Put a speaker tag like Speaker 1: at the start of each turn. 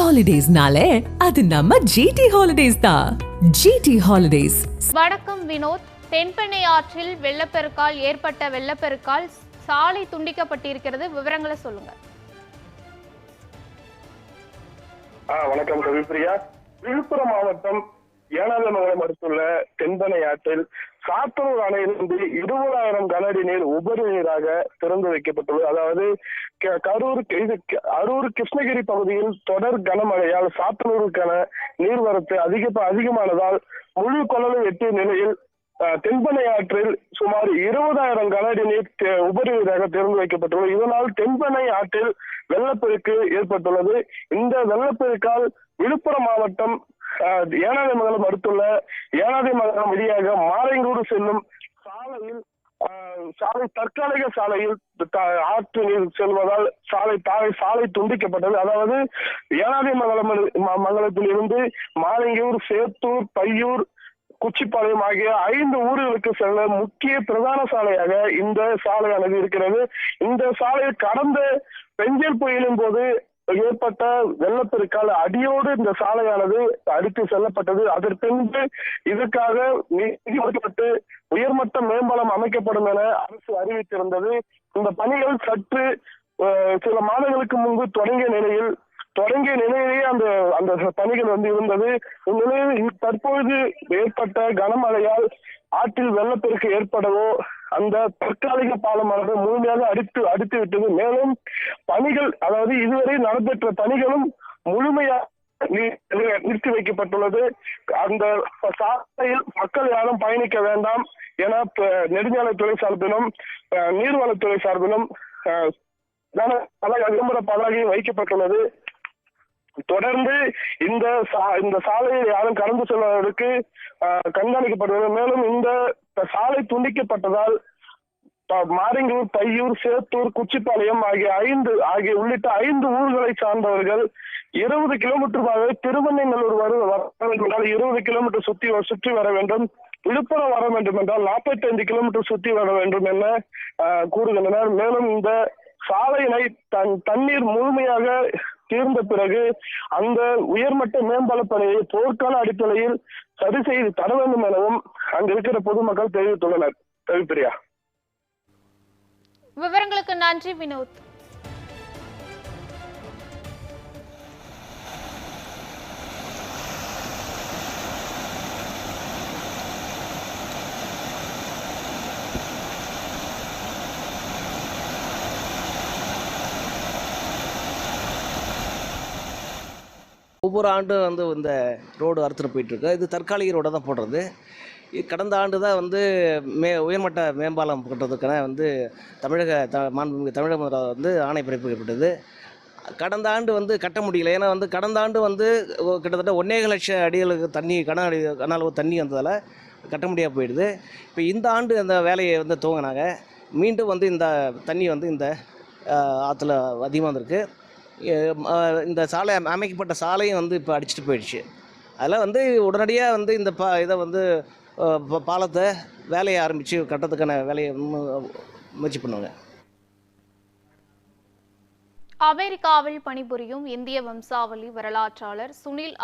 Speaker 1: ஹாலிடேஸ்னாலே அது நம்ம ஜிடி ஹாலிடேஸ் தான் ஜிடி ஹாலிடேஸ்
Speaker 2: வணக்கம் வினோத். தென்பெண்ணை ஆற்றில் வெள்ளப்பெருக்கால் ஏற்பட்ட வெள்ளப்பெருக்கால் சாலை துண்டிக்கப்பட்டிருக்கிறது. விவரங்களை சொல்லுங்க.
Speaker 3: ஆ வணக்கம் கவிப்பிரியா. விழுப்புரம் மாவட்டம் ஏனாதமங்கலம் அடுத்துள்ள தென்பனை ஆற்றில் சாத்தனூர் அணையிலிருந்து இருபதாயிரம் கனஅடி நீர் உபரி நீராக திறந்து வைக்கப்பட்டுள்ளது. அதாவது க- கரூர் இது அரூர் கிருஷ்ணகிரி பகுதியில் தொடர் கனமழையால் சாத்தனூருக்கான நீர்வரத்து அதிக அதிகமானதால் முழு கொள்ளலும் எட்டிய நிலையில் தென்பனை ஆற்றில் சுமார் இருபதாயிரம் கனஅடி நீர் தே- உபரி நீராக திறந்து வைக்கப்பட்டுள்ளது. இதனால் தென்பனை ஆற்றில் வெள்ளப்பெருக்கு ஏற்பட்டுள்ளது. இந்த வெள்ளப்பெருக்கால் விழுப்புரம் மாவட்டம் அஹ், ஏனாதிமங்கலம் அடுத்துள்ள ஏனாதிமங்கலம் வழியாக மாரைங்கூடு செல்லும் சாலையில் சாலை தற்காலிக சாலையில் ஆற்று நீர் செல்வதால் சாலை தாழ் சாலை துண்டிக்கப்பட்டது. அதாவது ஏனாதிமங்கலம் மங்கலம் மங்கலத்தில் இருந்து மாலைங்கூர் சேத்தூர் பையூர் குச்சிப்பாளையம் ஆகிய ஐந்து ஊர்களுக்கு செல்ல முக்கிய பிரதான சாலையாக இந்த சாலையானது இருக்கிறது. இந்த சாலையில் கடந்த பெஞ்சல் புயலின் போது ஏற்பட்ட வெள்ளப்பெருக்கால் அடியோடு இந்த சாலையானது அடித்து செல்லப்பட்டது. அதற்கென்று இதற்காக நிதி ஒதுக்கப்பட்டு உயர்மட்ட மேம்பாலம் அமைக்கப்படும் என அரசு அறிவித்திருந்தது. இந்த பணிகள் சற்று சில மாதங்களுக்கு முன்பு தொடங்கிய நிலையில் தொடங்கிய நிலையிலேயே அந்த அந்த பணிகள் வந்து இருந்தது. இந்நிலையில் தற்பொழுது ஏற்பட்ட கனமழையால் ஆற்றில் வெள்ளப்பெருக்கு ஏற்படவோ அந்த தற்காலிக பாலமானது முழுமையாக அடித்து அடித்து விட்டது. மேலும் பணிகள் அதாவது இதுவரை நடைபெற்ற பணிகளும் முழுமையாக நிறுத்தி வைக்கப்பட்டுள்ளது. அந்த சாலையில் மக்கள் யாரும் பயணிக்க வேண்டாம் என நெடுஞ்சாலைத்துறை சார்பிலும் நீர்வளத்துறை சார்பிலும் விளம்பர பலகை வைக்கப்பட்டுள்ளது. தொடர்ந்து இந்த சா- இந்த சாலையில் யாரும் கடந்து செல்வதற்கு கண்காணிக்கப்படுகிறது மேலும் இந்த சாலை துண்டிக்கப்பட்டதால் மாரிங்கூர் பையூர் சேத்தூர் குச்சிப்பாளையம் ஆகிய ஐந்து ஆகிய உள்ளிட்ட ஐந்து ஊர்களை சார்ந்தவர்கள் இருபது கிலோமீட்டர் திருவண்ணைநல்லூர் வர வர வேண்டும் என்றால் இருபது கிலோமீட்டர் சுற்றி சுற்றி வர வேண்டும். விழுப்புரம் வர வேண்டும் என்றால் 45 கிலோமீட்டர் சுற்றி வர வேண்டும் என ஆஹ், கூறுகின்றனர். மேலும் இந்த சாலையினை தன் தண்ணீர் முழுமையாக தீர்ந்த பிறகு அந்த உயர்மட்ட மேம்பால பணியை போர்க்கால அடிப்படையில் சரி செய்து தர வேண்டும் எனவும் அங்கு இருக்கிற பொதுமக்கள் தெரிவித்துள்ளனர். கவிப்பிரியா
Speaker 2: விவரங்களுக்கு நன்றி வினோத்.
Speaker 4: ஒவ்வொரு ஆண்டும் வந்து இந்த ரோடு அறுத்துட்டு போயிட்டுருக்கு. இது தற்காலிக ரோடை தான் போடுறது. கடந்த ஆண்டு தான் வந்து மே உயர்மட்ட மேம்பாலம் கட்டுறதுக்கான வந்து தமிழக த மாண்புமிகு தமிழக முதல்வர் வந்து ஆணை பிறப்பிக்கப்பட்டது கடந்த ஆண்டு வந்து கட்ட முடியல. ஏன்னா வந்து கடந்த ஆண்டு வந்து கிட்டத்தட்ட ஒன்றே லட்சம் அடிகளுக்கு தண்ணி கன அடி கன அளவு தண்ணி வந்ததால் கட்ட முடியாது போயிடுது. இப்போ இந்த ஆண்டு அந்த வேலையை வந்து துவங்கினாங்க. மீண்டும் வந்து இந்த தண்ணி வந்து இந்த ஆற்றுல அதிகமாக வந்திருக்கு. இந்த சாலை அமைக்கப்பட்ட சாலையும் வந்து இப்போ அடிச்சிட்டு போயிடுச்சு. அதில் வந்து உடனடியாக வந்து இந்த பா இதை வந்து ப- பாலத்தை வேலையை ஆரம்பித்து கட்டுறதுக்கான வேலையை முயற்சி பண்ணுவாங்க.
Speaker 2: அமெரிக்காவில் பணிபுரியும் இந்திய வம்சாவளி வரலாற்றாளர் சுனில்